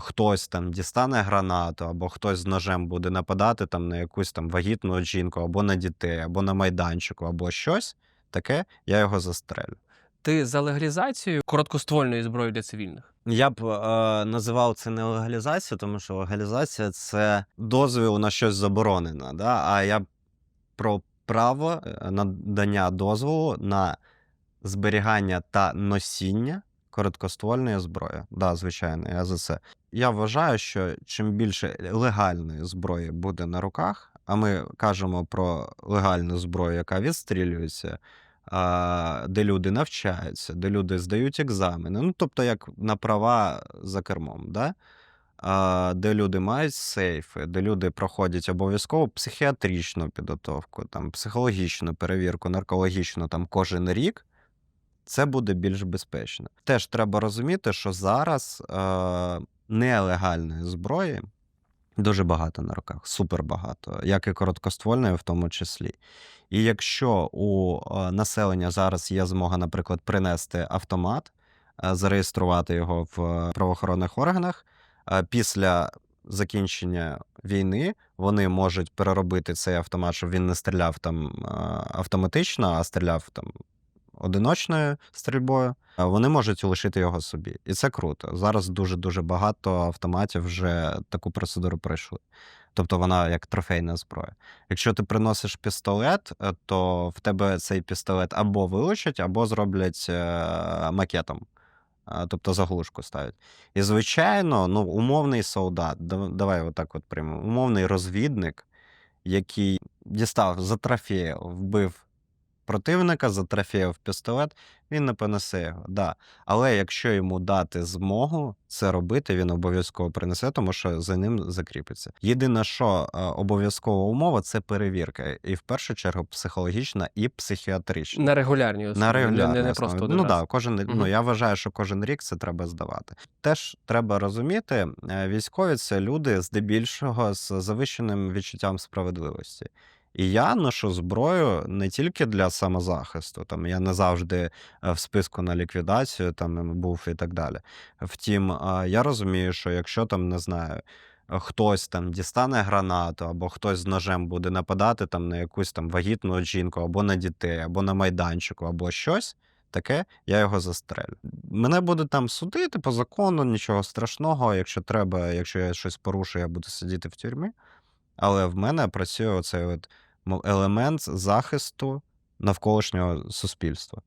хтось там дістане гранату, або хтось з ножем буде нападати там на якусь там вагітну жінку, або на дітей, або на майданчику, або щось таке, я його застрелю. Ти за легалізацію короткоствольної зброї для цивільних? Я б е, називав це не легалізацією, тому що легалізація це дозвіл на щось заборонене. Да? А я б про право е, надання дозволу на зберігання та носіння короткоствольної зброї. Да, звичайно, це. Я вважаю, що чим більше легальної зброї буде на руках, а ми кажемо про легальну зброю, яка відстрілюється, де люди навчаються, де люди здають екзамени. Ну, тобто, як на права за кермом, да? де люди мають сейфи, де люди проходять обов'язково психіатричну підготовку, там, психологічну перевірку, наркологічну там кожен рік. Це буде більш безпечно. Теж треба розуміти, що зараз е, нелегальної зброї дуже багато на руках, супер багато, як і короткоствольної, в тому числі. І якщо у е, населення зараз є змога, наприклад, принести автомат, е, зареєструвати його в е, правоохоронних органах, після закінчення війни вони можуть переробити цей автомат, щоб він не стріляв там автоматично, а стріляв там одиночною стрільбою. е, Вони можуть лишити його собі. І це круто. Зараз дуже-дуже багато автоматів вже таку процедуру пройшли. Тобто вона як трофейна зброя. Якщо ти приносиш пістолет, е, то в тебе цей пістолет або вилучать, або зроблять е, макетом. Тобто заглушку ставлять. І, звичайно, ну, умовний солдат, давай отак от прямо, умовний розвідник, який дістав, затрофеїв, вбив противника, затрофеїв пістолет, він не понесе його. Да. Але якщо йому дати змогу це робити, він обов'язково принесе, тому що за ним закріпиться. Єдине, що е, обов'язкова умова це перевірка, і в першу чергу психологічна і психіатрична. На регулярній основі. На регулярній не, не основі. просто один ну да, кожен ну я вважаю, що кожен рік це треба здавати. Теж треба розуміти, е, військові це люди здебільшого з завищеним відчуттям справедливості. І я ношу зброю не тільки для самозахисту. Там я не завжди е, в списку на ліквідацію там був і так далі. Втім, я розумію, що якщо там не знаю. Хтось там дістане гранату, або хтось з ножем буде нападати там на якусь там вагітну жінку, або на дітей, або на майданчику, або щось таке, я його застрелю. Мене буде там судити по закону, нічого страшного. Якщо треба, якщо я щось порушу, я буду сидіти в тюрмі. Але в мене працює оцей от елемент захисту навколишнього суспільства.